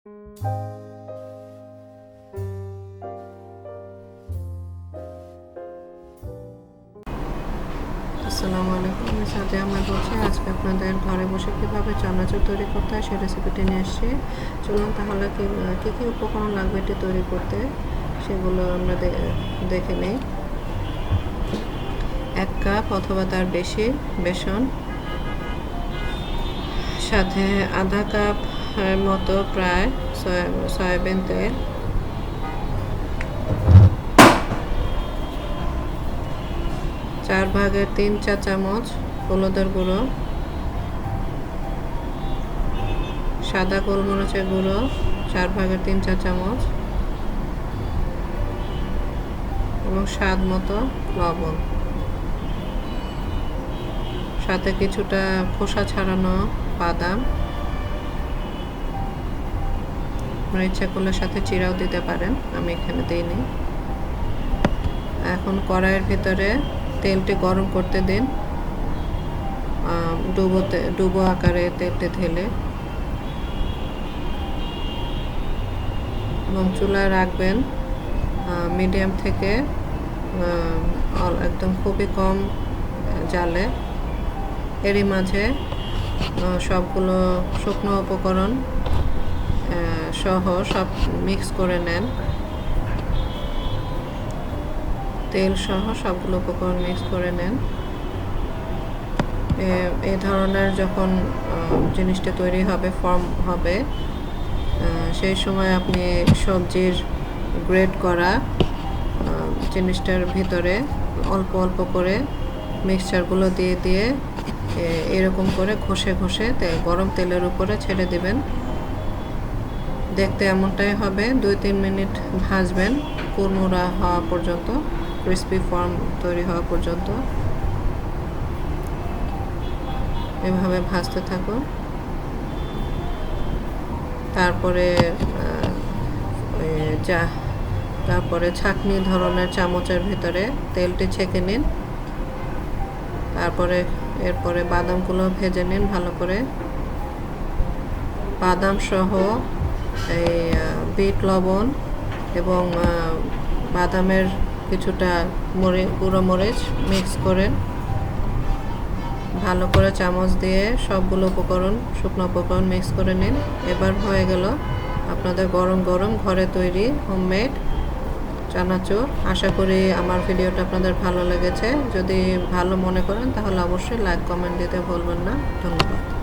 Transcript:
আসসালামু আলাইকুম। আমি সাথে আমার বলছি, আজকে আপনাদের ঘরে বসে কীভাবে চানাচুর তৈরি করতে হয় সেই রেসিপিটি নিয়ে এসেছি চলুন তাহলে কী কী কী উপকরণ লাগবে এটি তৈরি করতে, সেগুলো আমরা দেখে নিই। এক কাপ অথবা তার বেশি বেসন, সাথে আধা কাপ মতো প্রায় সয়া- সয়াবিন তেল চার ভাগের তিন চা চামচ হলুদের গুঁড়ো, সাদা গোলমরিচের গুঁড়ো, চার ভাগের তিন চা চামচ এবং স্বাদ মতো লবণ। সাথে কিছুটা খোসা ছাড়ানো বাদাম। আপনার ইচ্ছা করলে সাথে চিরাও দিতে পারেন, আমি এখানে দিইনি। এখন কড়াইয়ের ভিতরে তেলটি গরম করতে দিন। ডুবোতে, ডুবো আকারে তেলটি ঢেলে। এবং চুলায় রাখবেন মিডিয়াম থেকে একদম খুবই কম জালে। এরই মাঝে সবগুলো শুকনো উপকরণ সহ সব মিক্স করে নেন। তেল সহ সবগুলো উপকরণ মিক্স করে নেন। এ- ধরনের যখন জিনিসটা তৈরি হবে ফর্ম হবে সেই সময় আপনি সবজির গ্রেড করা জিনিসটার ভিতরে অল্প অল্প করে মিক্সচারগুলো দিয়ে দিয়ে এরকম করে ঘষে ঘষে গরম তেলের উপরে ছেড়ে দিবেন। দেখতে এমনটাই হবে, দুই তিন মিনিট ভাজবেন, কুরমুরা হওয়া পর্যন্ত, ক্রিস্পি ফর্ম তৈরি হওয়া পর্যন্ত। এভাবে ভাজতে থাকুন তারপরে যা তারপরে ছাকনি ধরনের চামচের ভিতরে তেলটি ছেঁকে নিন। তারপরে এরপরে বাদামগুলো ভেজে নিন ভালো করে। বাদাম সহ এই বিট লবণ এবং বাদামের কিছুটা মরি, গুঁড়ো মরিচ মিক্স করে ভালো করে চামচ দিয়ে সবগুলো উপকরণ, শুকনো উপকরণ মিক্স করে নিন। এবার হয়ে গেল আপনাদের গরম গরম ঘরে তৈরি হোমমেড চানাচুর। আশা করি আমার ভিডিওটা আপনাদের ভালো লেগেছে। যদি ভালো মনে করেন তাহলে অবশ্যই লাইক, কমেন্ট দিতে ভুলবেন না। ধন্যবাদ।